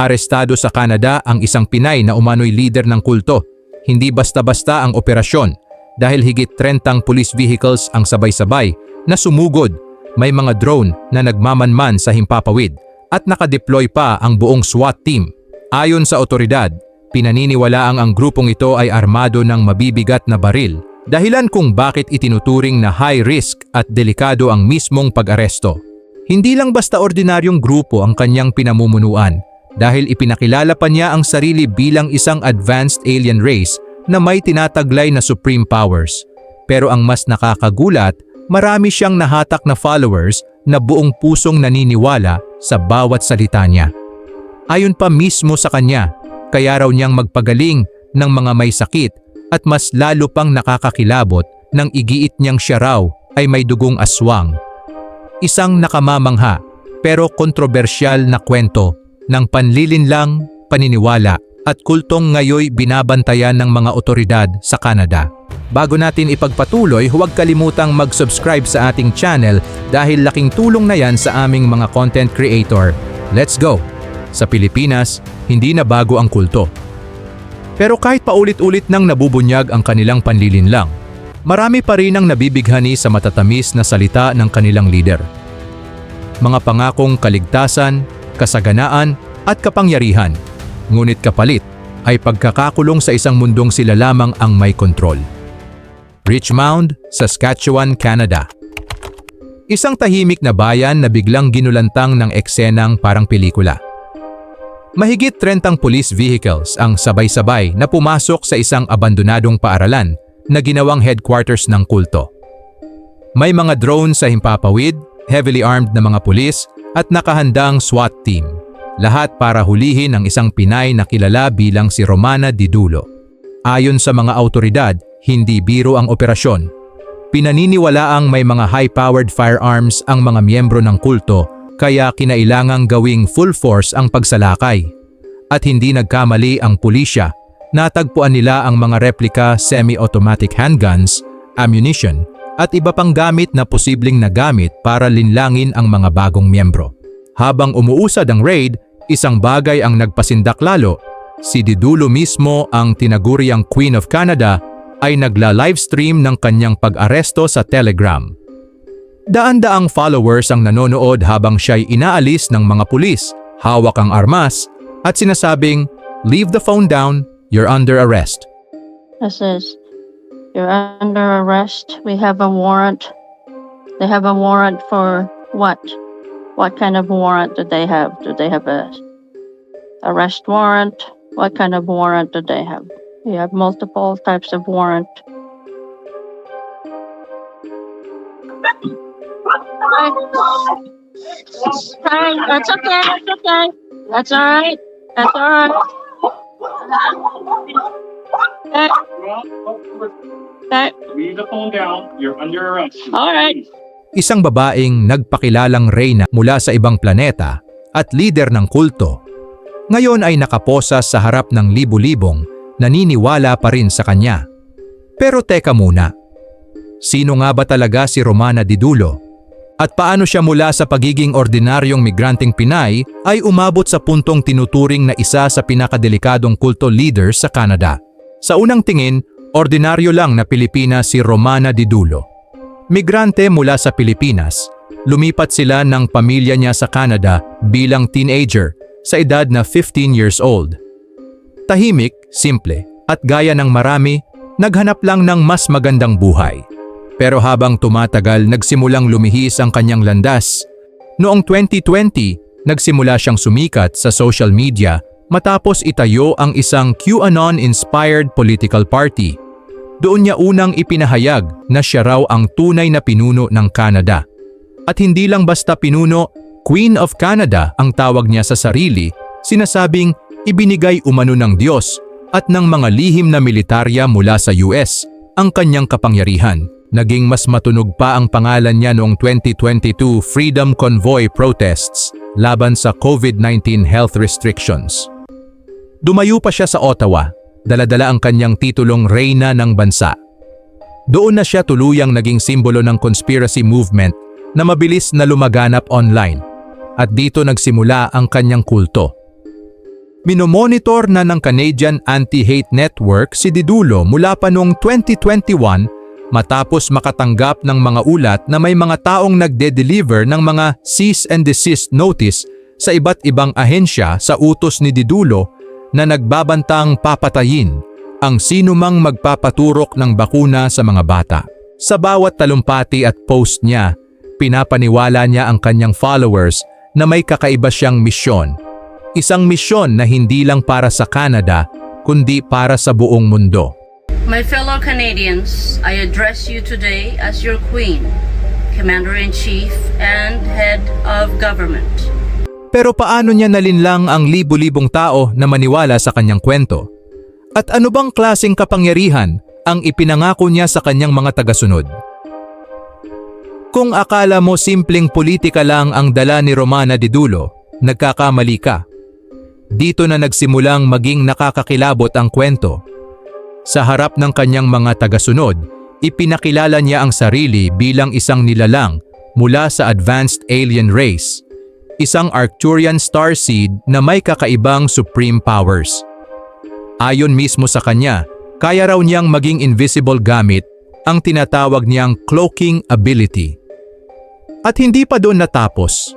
Arestado sa Canada ang isang Pinay na umano'y leader ng kulto. Hindi basta-basta ang operasyon dahil higit 30 police vehicles ang sabay-sabay na sumugod. May mga drone na nagmamanman sa himpapawid at nakadeploy pa ang buong SWAT team. Ayon sa otoridad, pinaniniwalaang ang grupong ito ay armado ng mabibigat na baril dahilan kung bakit itinuturing na high risk at delikado ang mismong pag-aresto. Hindi lang basta ordinaryong grupo ang kanyang pinamumunuan dahil ipinakilala pa niya ang sarili bilang isang advanced alien race na may tinataglay na supreme powers. Pero ang mas nakakagulat, marami siyang nahatak na followers na buong pusong naniniwala sa bawat salita niya. Ayon pa mismo sa kanya, kaya raw niyang magpagaling ng mga may sakit at mas lalo pang nakakakilabot nang igiit niyang siya raw ay may dugong aswang. Isang nakamamangha pero kontrobersyal na kwento ng panlilinlang, paniniwala at kultong ngayoy binabantayan ng mga otoridad sa Canada. Bago natin ipagpatuloy, huwag kalimutang mag-subscribe sa ating channel dahil laking tulong na yan sa aming mga content creator. Let's go! Sa Pilipinas, hindi na bago ang kulto. Pero kahit paulit-ulit nang nabubunyag ang kanilang panlilinlang, marami pa rin ang nabibighani sa matatamis na salita ng kanilang leader. Mga pangakong kaligtasan, kasaganaan at kapangyarihan, ngunit kapalit ay pagkakakulong sa isang mundong sila lamang ang may kontrol. Richmond, Saskatchewan, Canada Isang tahimik na bayan na biglang ginulantang ng eksenang parang pelikula. Mahigit 30 police vehicles ang sabay-sabay na pumasok sa isang abandonadong paaralan na ginawang headquarters ng kulto. May mga drone sa himpapawid, heavily armed na mga pulis at nakahandang SWAT team. Lahat para hulihin ang isang Pinay na kilala bilang si Romana Didulo. Ayon sa mga autoridad, hindi biro ang operasyon. Pinaniniwalaang may mga high-powered firearms ang mga miyembro ng kulto kaya kinailangang gawing full force ang pagsalakay. At hindi nagkamali ang pulisya, natagpuan nila ang mga replika semi-automatic handguns, ammunition, at iba pang gamit na posibleng nagamit para linlangin ang mga bagong miyembro. Habang umuusad ang raid, isang bagay ang nagpasindak lalo. Si Didulo mismo ang tinaguriang Queen of Canada ay nagla-livestream ng kanyang pag-aresto sa Telegram. Daan-daang followers ang nanonood habang siya'y inaalis ng mga pulis, hawak ang armas, at sinasabing, Leave the phone down, you're under arrest. Says, You're under arrest. We have a warrant. They have a warrant for what? What kind of warrant do they have? Do they have a arrest warrant? What kind of warrant do they have? You have multiple types of warrant. That's okay, that's okay. That's all right. That's all right. Okay, Leave the phone down. You're under arrest. all right. Isang babaeng nagpakilalang reyna mula sa ibang planeta at lider ng kulto. Ngayon ay nakaposa sa harap ng libu-libong naniniwala pa rin sa kanya. Pero teka muna, sino nga ba talaga si Romana Didulo? At paano siya mula sa pagiging ordinaryong migranteng Pinay ay umabot sa puntong tinuturing na isa sa pinakadelikadong kulto leader sa Canada? Sa unang tingin, ordinaryo lang na Pilipina si Romana Didulo. Migrante mula sa Pilipinas, lumipat sila ng pamilya niya sa Canada bilang teenager sa edad na 15 years old. Tahimik, simple, at gaya ng marami, naghanap lang ng mas magandang buhay. Pero habang tumatagal, nagsimulang lumihis ang kanyang landas. Noong 2020, nagsimula siyang sumikat sa social media matapos itayo ang isang QAnon-inspired political party. Doon niya unang ipinahayag na siya raw ang tunay na pinuno ng Canada. At hindi lang basta pinuno, Queen of Canada ang tawag niya sa sarili, sinasabing ibinigay umano ng Diyos at ng mga lihim na militarya mula sa US ang kanyang kapangyarihan. Naging mas matunog pa ang pangalan niya noong 2022 Freedom Convoy protests laban sa COVID-19 health restrictions. Dumayo pa siya sa Ottawa, daladala ang kanyang titulong Reyna ng Bansa. Doon na siya tuluyang naging simbolo ng conspiracy movement na mabilis na lumaganap online at dito nagsimula ang kanyang kulto. Minomonitor na ng Canadian Anti-Hate Network si Didulo mula pa noong 2021 matapos makatanggap ng mga ulat na may mga taong nagde-deliver ng mga cease and desist notice sa iba't ibang ahensya sa utos ni Didulo na nagbabantang papatayin ang sinumang magpapaturok ng bakuna sa mga bata. Sa bawat talumpati at post niya, pinapaniwala niya ang kanyang followers na may kakaiba siyang misyon. Isang misyon na hindi lang para sa Canada, kundi para sa buong mundo. My fellow Canadians, I address you today as your Queen, Commander-in-Chief, and Head of Government. Pero paano niya nalinlang ang libu-libong tao na maniwala sa kanyang kwento? At ano bang klaseng kapangyarihan ang ipinangako niya sa kanyang mga tagasunod? Kung akala mo simpleng politika lang ang dala ni Romana Didulo, nagkakamali ka. Dito na nagsimulang maging nakakakilabot ang kwento. Sa harap ng kanyang mga tagasunod, ipinakilala niya ang sarili bilang isang nilalang mula sa advanced alien race, isang Arcturian starseed na may kakaibang supreme powers. Ayon mismo sa kanya, kaya raw niyang maging invisible gamit ang tinatawag niyang cloaking ability. At hindi pa doon natapos.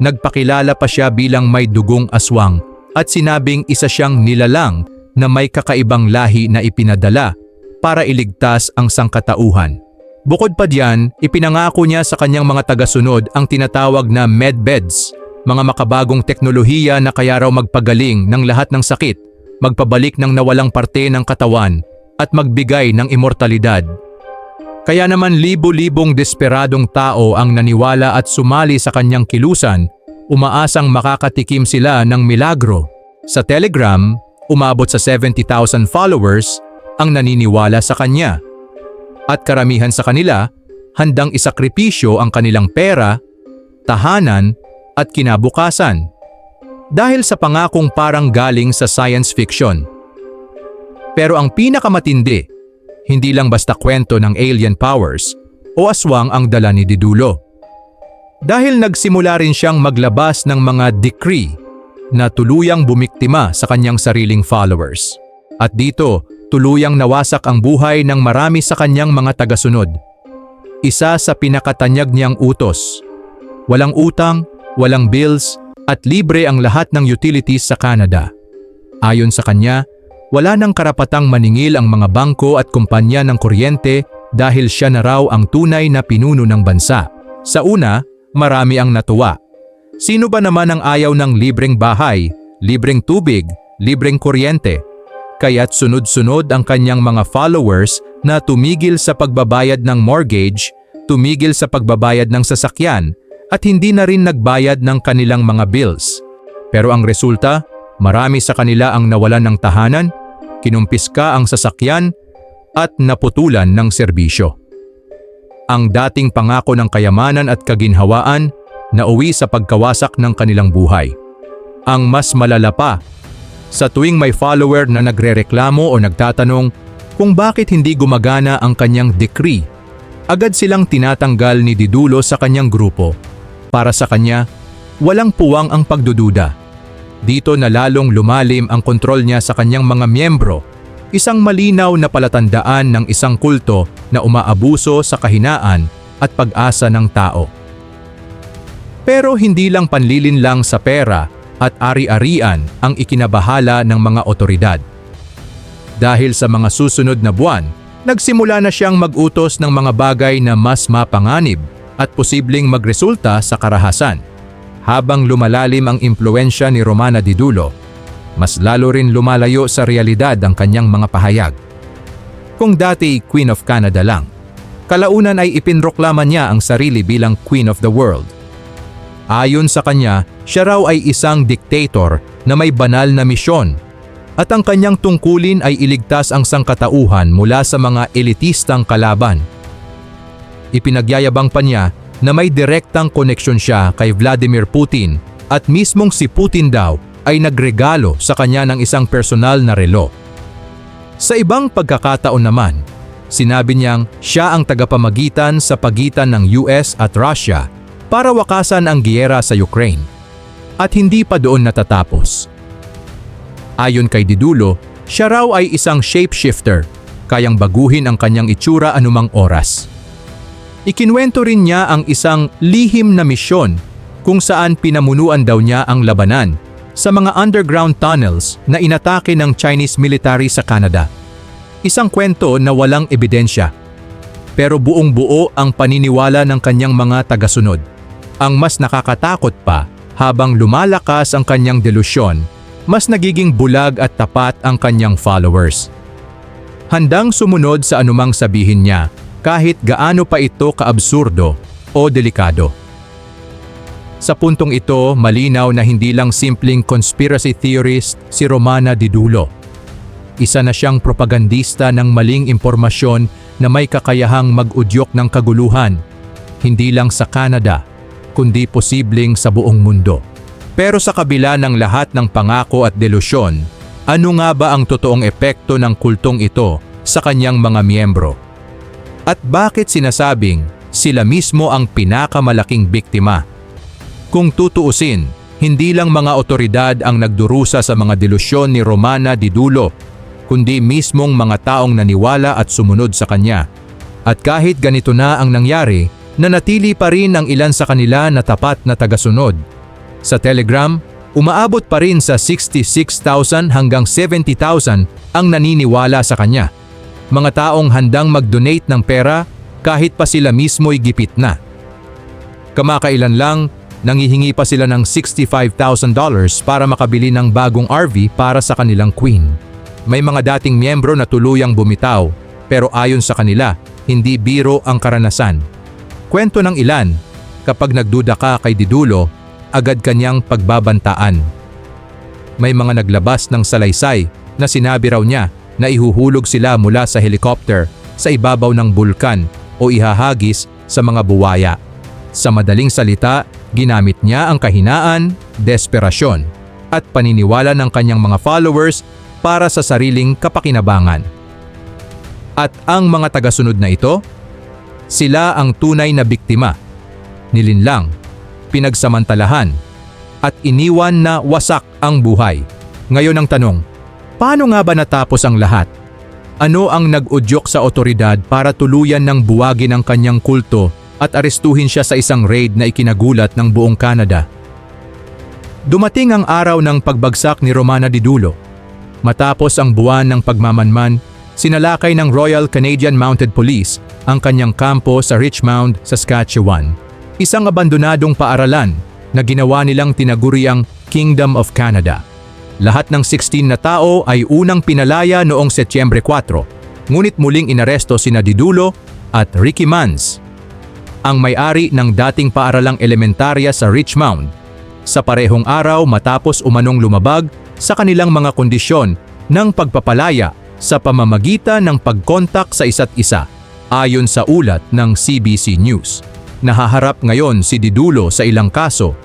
Nagpakilala pa siya bilang may dugong aswang at sinabing isa siyang nilalang na may kakaibang lahi na ipinadala para iligtas ang sangkatauhan. Bukod pa diyan, ipinangako niya sa kanyang mga tagasunod ang tinatawag na medbeds, mga makabagong teknolohiya na kaya raw magpagaling ng lahat ng sakit, magpabalik ng nawalang parte ng katawan, at magbigay ng immortalidad. Kaya naman libo-libong desperadong tao ang naniwala at sumali sa kanyang kilusan, umaasang makakatikim sila ng milagro. Sa Telegram, umabot sa 70,000 followers ang naniniwala sa kanya. At karamihan sa kanila, handang isakripisyo ang kanilang pera, tahanan at kinabukasan. Dahil sa pangakong parang galing sa science fiction. Pero ang pinakamatindi, hindi lang basta kwento ng alien powers o aswang ang dala ni Didulo. Dahil nagsimula rin siyang maglabas ng mga decree na tuluyang bumiktima sa kanyang sariling followers. At dito, tuluyang nawasak ang buhay ng marami sa kanyang mga tagasunod. Isa sa pinakatanyag niyang utos. Walang utang, walang bills, at libre ang lahat ng utilities sa Canada. Ayon sa kanya, wala nang karapatang maningil ang mga bangko at kumpanya ng kuryente dahil siya na raw ang tunay na pinuno ng bansa. Sa una, marami ang natuwa. Sino ba naman ang ayaw ng libreng bahay, libreng tubig, libreng kuryente? Kaya't sunod-sunod ang kanyang mga followers na tumigil sa pagbabayad ng mortgage, tumigil sa pagbabayad ng sasakyan, at hindi na rin nagbayad ng kanilang mga bills. Pero ang resulta, marami sa kanila ang nawalan ng tahanan, kinumpiska ang sasakyan, at naputulan ng serbisyo. Ang dating pangako ng kayamanan at kaginhawaan nauwi sa pagkawasak ng kanilang buhay. Ang mas malala pa, sa tuwing may follower na nagrereklamo o nagtatanong kung bakit hindi gumagana ang kanyang decree, agad silang tinatanggal ni Didulo sa kanyang grupo. Para sa kanya, walang puwang ang pagdududa. Dito na lalong lumalim ang kontrol niya sa kanyang mga miyembro, isang malinaw na palatandaan ng isang kulto na umaabuso sa kahinaan at pag-asa ng tao. Pero hindi lang panlilin lang sa pera at ari-arian ang ikinabahala ng mga otoridad. Dahil sa mga susunod na buwan, nagsimula na siyang mag-utos ng mga bagay na mas mapanganib at posibleng magresulta sa karahasan. Habang lumalalim ang impluensya ni Romana Didulo, mas lalo rin lumalayo sa realidad ang kanyang mga pahayag. Kung dati Queen of Canada lang, kalaunan ay ipinroklaman niya ang sarili bilang Queen of the World. Ayon sa kanya, siya raw ay isang dictator na may banal na misyon at ang kanyang tungkulin ay iligtas ang sangkatauhan mula sa mga elitistang kalaban. Ipinagyayabang pa niya na may direktang koneksyon siya kay Vladimir Putin at mismong si Putin daw ay nagregalo sa kanya ng isang personal na relo. Sa ibang pagkakataon naman, sinabi niyang siya ang tagapamagitan sa pagitan ng US at Russia para wakasan ang giyera sa Ukraine. At hindi pa doon natatapos. Ayon kay Didulo, siya raw ay isang shapeshifter, kayang baguhin ang kanyang itsura anumang oras. Ikinwento rin niya ang isang lihim na misyon kung saan pinamunuan daw niya ang labanan sa mga underground tunnels na inatake ng Chinese military sa Canada. Isang kwento na walang ebidensya. Pero buong buo ang paniniwala ng kanyang mga tagasunod. Ang mas nakakatakot pa, habang lumalakas ang kanyang delusyon, mas nagiging bulag at tapat ang kanyang followers. Handang sumunod sa anumang sabihin niya, kahit gaano pa ito kaabsurdo o delikado. Sa puntong ito, malinaw na hindi lang simpleng conspiracy theorist si Romana Didulo. Isa na siyang propagandista ng maling impormasyon na may kakayahang mag-udyok ng kaguluhan, hindi lang sa Canada, kundi posibleng sa buong mundo. Pero sa kabila ng lahat ng pangako at delusyon, ano nga ba ang totoong epekto ng kultong ito sa kanyang mga miyembro? At bakit sinasabing sila mismo ang pinakamalaking biktima? Kung tutuusin, hindi lang mga otoridad ang nagdurusa sa mga delusyon ni Romana Didulo, kundi mismong mga taong naniwala at sumunod sa kanya. At kahit ganito na ang nangyari, nanatili pa rin ang ilan sa kanila na tapat na tagasunod. Sa Telegram, umaabot pa rin sa 66,000 hanggang 70,000 ang naniniwala sa kanya. Mga taong handang mag-donate ng pera kahit pa sila mismo'y gipit na. Kamakailan lang, nangihingi pa sila ng $65,000 para makabili ng bagong RV para sa kanilang queen. May mga dating miyembro na tuluyang bumitaw, pero ayon sa kanila, hindi biro ang karanasan. Kwento ng ilan, kapag nagduda ka kay Didulo, agad kanyang pagbabantaan. May mga naglabas ng salaysay na sinabi raw niya na ihuhulog sila mula sa helicopter sa ibabaw ng bulkan o ihahagis sa mga buwaya. Sa madaling salita, ginamit niya ang kahinaan, desperasyon, at paniniwala ng kanyang mga followers para sa sariling kapakinabangan. At ang mga tagasunod na ito, sila ang tunay na biktima. Nilinlang, pinagsamantalahan, at iniwan na wasak ang buhay. Ngayon ang tanong, paano nga ba natapos ang lahat? Ano ang nag-udyok sa otoridad para tuluyan ng buwagin ang kanyang kulto at arestuhin siya sa isang raid na ikinagulat ng buong Canada? Dumating ang araw ng pagbagsak ni Romana Didulo. Matapos ang buwan ng pagmamanman, sinalakay ng Royal Canadian Mounted Police ang kanyang kampo sa Richmond, Saskatchewan. Isang abandonadong paaralan na ginawa nilang tinaguriang Kingdom of Canada. Lahat ng 16 na tao ay unang pinalaya noong Setyembre 4, ngunit muling inaresto sina Didulo at Ricky Mans, ang may-ari ng dating paaralang elementarya sa Richmond, sa parehong araw matapos umanong lumabag sa kanilang mga kondisyon ng pagpapalaya sa pamamagitan ng pagkontak sa isa't isa, ayon sa ulat ng CBC News. Nahaharap ngayon si Didulo sa ilang kaso,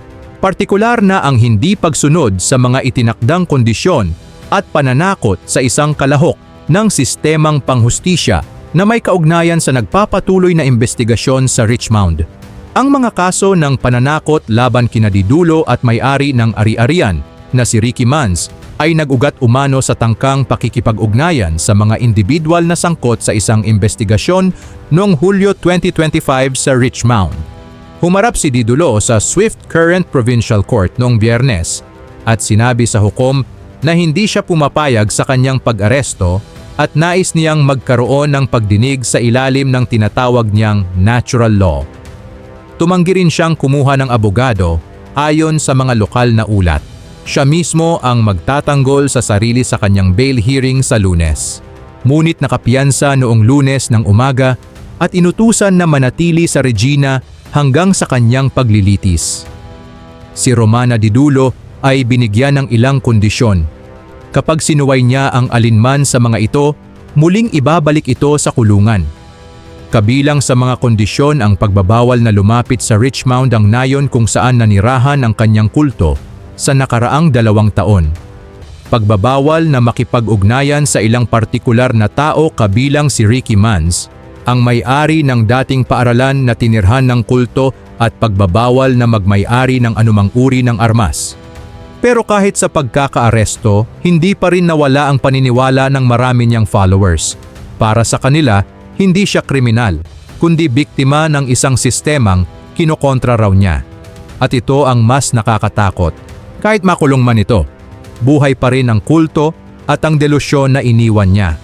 partikular na ang hindi pagsunod sa mga itinakdang kondisyon at pananakot sa isang kalahok ng sistemang panghustisya na may kaugnayan sa nagpapatuloy na investigasyon sa Richmond. Ang mga kaso ng pananakot laban kina Didulo at may-ari ng ari-arian na si Ricky Mans ay nag-ugat umano sa tangkang pakikipag-ugnayan sa mga individual na sangkot sa isang investigasyon noong Hulyo 2025 sa Richmond. Humarap si Didulo sa Swift Current Provincial Court noong biyernes at sinabi sa hukom na hindi siya pumapayag sa kanyang pag-aresto at nais niyang magkaroon ng pagdinig sa ilalim ng tinatawag niyang natural law. Tumanggi rin siyang kumuha ng abogado ayon sa mga lokal na ulat. Siya mismo ang magtatanggol sa sarili sa kanyang bail hearing sa lunes. Ngunit nakapiyansa noong lunes ng umaga at inutusan na manatili sa Regina hanggang sa kanyang paglilitis. Si Romana Didulo ay binigyan ng ilang kondisyon. Kapag sinuway niya ang alinman sa mga ito, muling ibabalik ito sa kulungan. Kabilang sa mga kondisyon ang pagbabawal na lumapit sa Richmond ang nayon kung saan nanirahan ang kanyang kulto sa nakaraang dalawang taon. Pagbabawal na makipag-ugnayan sa ilang partikular na tao kabilang si Ricky Mans, ang may-ari ng dating paaralan na tinirhan ng kulto at pagbabawal na magmay-ari ng anumang uri ng armas. Pero kahit sa pagkakaaresto, hindi pa rin nawala ang paniniwala ng marami niyang followers. Para sa kanila, hindi siya kriminal, kundi biktima ng isang sistemang kinokontra raw niya. At ito ang mas nakakatakot. Kahit makulong man ito, buhay pa rin ang kulto at ang delusyon na iniwan niya.